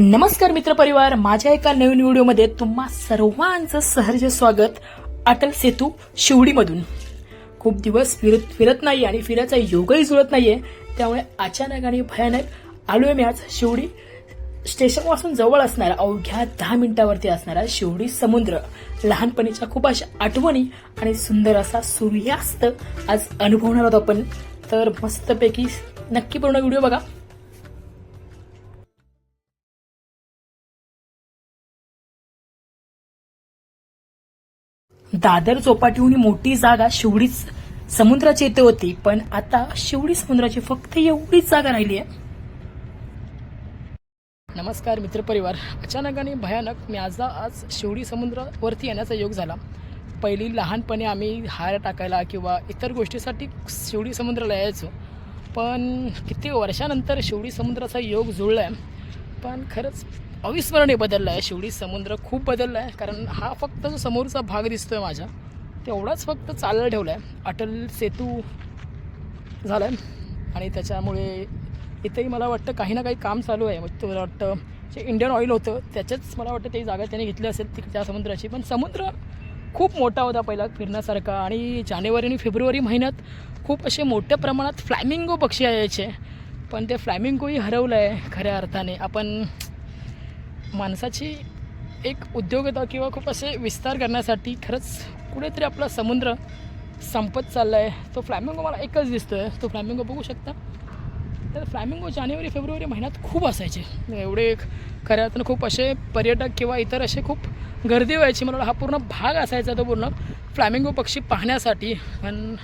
नमस्कार मित्रपरिवार. माझ्या एका नवीन व्हिडिओमध्ये तुम्हा सर्वांचं सहर्ज स्वागत. अटल सेतू शिवडीमधून खूप दिवस फिरत फिरत नाही आणि फिरायचा योगही जुळत नाहीये. त्यामुळे अचानक आणि भयानक आलोय मी आज शिवडी स्टेशनपासून जवळ असणारा अवघ्या दहा मिनिटावरती असणारा शिवडी समुद्र. लहानपणीच्या खूप अशा आठवणी आणि सुंदर असा सूर्यास्त आज अनुभवणार आहोत आपण. तर मस्तपैकी नक्की पूर्ण व्हिडिओ बघा. दादर चौपाटीहून ही मोठी जागा शिवडीच समुद्राची येथे होती पण आता शिवडी समुद्राची फक्त एवढीच जागा राहिली आहे. नमस्कार मित्रपरिवार. अचानक आणि भयानक माझा आज आज शिवडी समुद्रावरती येण्याचा योग झाला. पहिली लहानपणी आम्ही हार टाकायला किंवा इतर गोष्टीसाठी शिवडी समुद्राला यायचो. पण किती वर्षानंतर शिवडी समुद्राचा योग जुळला आहे पण खरंच अविस्मरणीय बदलला आहे शिवडी समुद्र खूप बदलला आहे कारण हा फक्त जो समोरचा भाग दिसतो आहे माझ्या तेवढाच फक्त चालला ठेवला आहे अटल सेतू झाला आहे आणि त्याच्यामुळे इथेही मला वाटतं काही ना काही काम चालू आहे. म्हणजे मला वाटतं जे इंडियन ऑइल होतं त्याच्याच मला वाटतं ते जागा त्याने घेतली असेल ती त्या समुद्राची. पण समुद्र खूप मोठा होता पहिला फिरण्यासारखा. आणि जानेवारी आणि फेब्रुवारी महिन्यात खूप असे मोठ्या प्रमाणात फ्लॅमिंगो पक्षी यायचे. पण ते फ्लॅमिंगोही हरवलं आहे खऱ्या अर्थाने. आपण माणसाची एक उद्योगता किंवा खूप असे विस्तार करण्यासाठी खरंच कुठेतरी आपला समुद्र संपत चालला आहे तो फ्लॅमिंगो मला एकच दिसतो आहे तो फ्लॅमिंगो बघू शकता. तर फ्लॅमिंगो जानेवारी फेब्रुवारी महिन्यात खूप असायचे. एवढे खऱ्या अर्थानं खूप असे पर्यटक किंवा इतर असे खूप गर्दी व्हायची. मला हा पूर्ण भाग असायचा तो पूर्ण फ्लॅमिंगो पक्षी पाहण्यासाठी. पण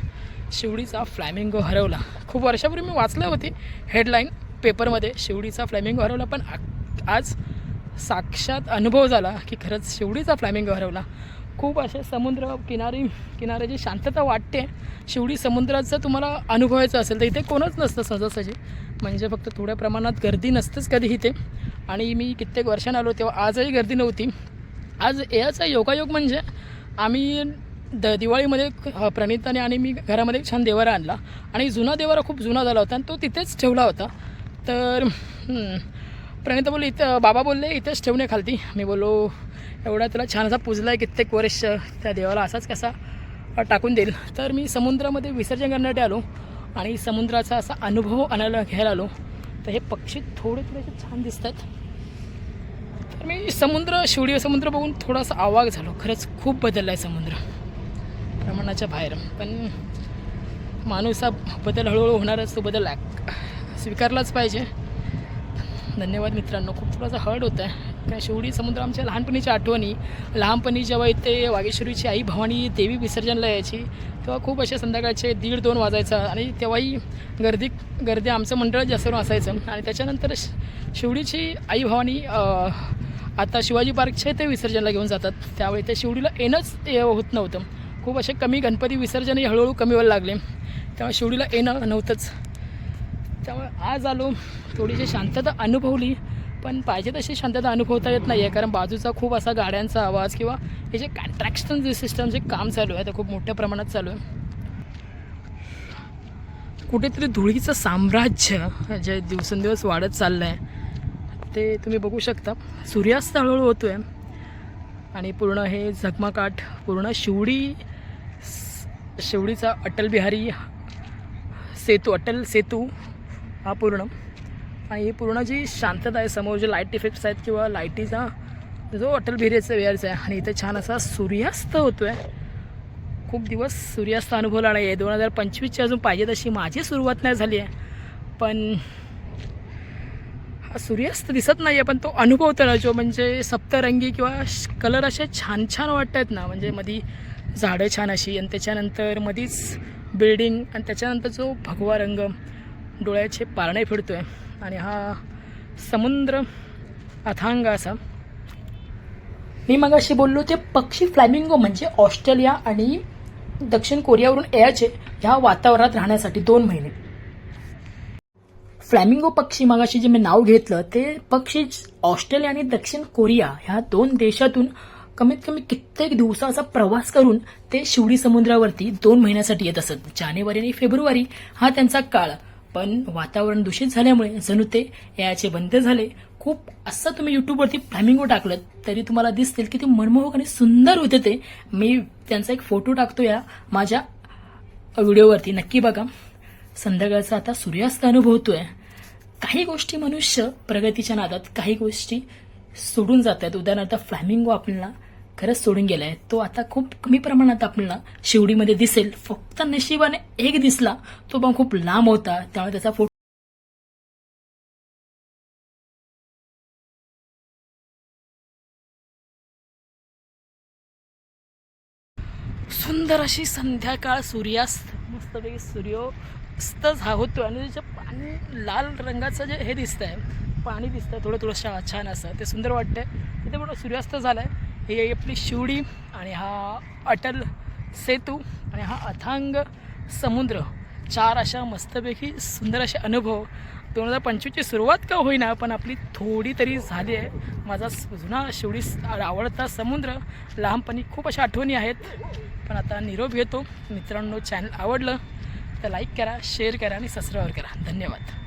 शिवडीचा फ्लॅमिंगो हरवला. खूप वर्षापूर्वी मी वाचलं होती हेडलाईन पेपरमध्ये. शिवडीचा फ्लॅमिंगो हरवला. पण आ- आज साक्षात अनुभव झाला की खरंच शिवडीचा फ्लॅमिंगो हरवला. खूप असे समुद्र किनारी किनाऱ्याची शांतता वाटते शिवडी समुद्राचं तुम्हाला अनुभवायचं असेल तर इथे कोणच नसतं सहजासहजी. म्हणजे फक्त थोड्या प्रमाणात गर्दी नसतेच कधी इथे. आणि मी कित्येक वर्षांनी आलो तेव्हा आजही गर्दी नव्हती. आज याचा योगायोग म्हणजे आम्ही द दिवाळीमध्ये प्रणिताने आणि मी घरामध्ये एक छान देवारा आणला. आणि जुना देवारा खूप जुना झाला होता आणि तो तिथेच ठेवला होता. तर प्रणिता बोलली इथं बाबा बोलले इथंच ठेवणे खालती. मी बोलो एवढा तुला छान असा पुजला आहे कित्येक वर्ष त्या देवाला असाच कसा टाकून देईल. तर मी समुद्रामध्ये विसर्जन करण्यासाठी आलो आणि समुद्राचा असा अनुभव आणायला घ्यायला आलो. तर हे पक्षी थोडे थोडेसे छान दिसतात तर मी समुद्र शिवडी समुद्र बघून थोडासा आवाग झालो. खरंच खूप बदलला आहे समुद्र. प्रमाणाच्या बाहेर. पण माणूस हा बदल हळूहळू होणारच तो बदल स्वीकारलाच पाहिजे. धन्यवाद मित्रांनो. खूप थोडासा हर्ड होत आहे कारण शिवडी समुद्र आमच्या लहानपणीच्या आठवणी लहानपणी जेव्हा इथे वागेश्वरीची आई भवानी देवी विसर्जनला यायची तेव्हा खूप असे संध्याकाळचे दीड दोन वाजायचा आणि तेव्हाही गर्दी गर्दी आमचं मंडळ जास्त करून असायचं. आणि त्याच्यानंतर शिवडीची आई भवानी आता शिवाजी पार्कचे ते विसर्जनला घेऊन जातात. त्यावेळी ते शिवडीला येणंच होत नव्हतं. खूप असे कमी गणपती विसर्जनही हळूहळू कमी व्हायला लागले. त्यामुळे शिवडीला येणं नव्हतंच. त्यामुळे आज आलो थोडीशी शांतता अनुभवली पण पाहिजे तशी शांतता अनुभवता येत नाही आहे कारण बाजूचा खूप असा गाड्यांचा आवाज किंवा हे जे कॉन्ट्रॅक्शन जे सिस्टम जे काम चालू आहे ते खूप मोठ्या प्रमाणात चालू आहे. कुठेतरी धुळीचं साम्राज्य जे दिवसेंदिवस वाढत चाललं आहे ते तुम्ही बघू शकता. सूर्यास्त हळूहळू होतो आहे आणि पूर्ण हे झगमाकाठ पूर्ण शिवडी शिवडीचा अटल बिहारी सेतू अटल सेतू हा पूर्ण. आणि ही पूर्ण जी शांतता आहे समोर जे लाइट इफेक्ट्स आहेत किंवा लाईटीचा जो अटल बिहारीचा वेअर्स आहे आणि इथे छान असा सूर्यास्त होतो आहे खूप दिवस सूर्यास्त अनुभवला नाही आहे दोन हजार पंचवीसची अजून पाहिजे तशी माझी सुरुवात नाही झाली आहे. पण हा सूर्यास्त दिसत नाही आहे पण तो अनुभवतो ना जो म्हणजे सप्तरंगी किंवा कलर असे छान छान वाटत आहेत ना. म्हणजे मधी झाडं छान अशी आणि त्याच्यानंतर मधीच बिल्डिंग आणि त्याच्यानंतर जो भगवा रंग. डोळ्याचे पारणे फिरतो आहे आणि हा समुद्र अथांग असा. मी मग अशी बोललो ते पक्षी फ्लॅमिंगो म्हणजे ऑस्ट्रेलिया आणि दक्षिण कोरियावरून यायचे ह्या वातावरणात राहण्यासाठी दोन महिने. फ्लॅमिंगो पक्षी मगाशी जे मी नाव घेतलं ते पक्षी ऑस्ट्रेलिया आणि दक्षिण कोरिया ह्या दोन देशातून कमीत कमी कित्येक दिवसाचा प्रवास करून ते शिवडी समुद्रावरती दोन महिन्यासाठी येत असत. जानेवारी आणि फेब्रुवारी हा त्यांचा काळ. पण वातावरण दूषित झाल्यामुळे जणू ते याचे बंद झाले. खूप असं तुम्ही यूट्यूबवरती फ्लॅमिंगो टाकलं तरी तुम्हाला दिसतील की ते मनमोहक आणि सुंदर होते ते. मी त्यांचा एक फोटो टाकतो या माझ्या व्हिडिओवरती. नक्की बघा. संध्याकाळचा आता सूर्यास्त अनुभवतोय. काही गोष्टी मनुष्य प्रगतीच्या नादात काही गोष्टी सोडून जात आहेत उदाहरणार्थ फ्लॅमिंगो आपल्याला खरंच सोडून गेलाय. तो आता खूप कमी प्रमाणात आपल्याला शिवडीमध्ये दिसेल. फक्त नशिबाने एक दिसला तो पण खूप लांब होता. त्यामुळे त्याचा फोटो सुंदर अशी संध्याकाळ सूर्यास्त मस्तपैकी सूर्योस्त झा होतो आणि जे पाणी लाल रंगाचं जे हे दिसतंय पाणी दिसतंय थोडं थोडं छान असं ते सुंदर वाटतंय. तिथे पण सूर्यास्त झालाय. ही आपली शिवडी आणि हा अटल सेतू आणि हा अथांग समुद्र. चार अशा मस्तपैकी सुंदर असे अनुभव. दोन हजार पंचवीसची सुरुवात का होईना पण आपली थोडी तरी झाली आहे. माझा जुना शिवडी आवडता समुद्र लहानपणी खूप अशा आठवणी आहेत. पण आता निरोप घेतो. मित्रांनो चॅनल आवडलं तर लाईक करा शेअर करा आणि सबस्क्राईब करा. धन्यवाद.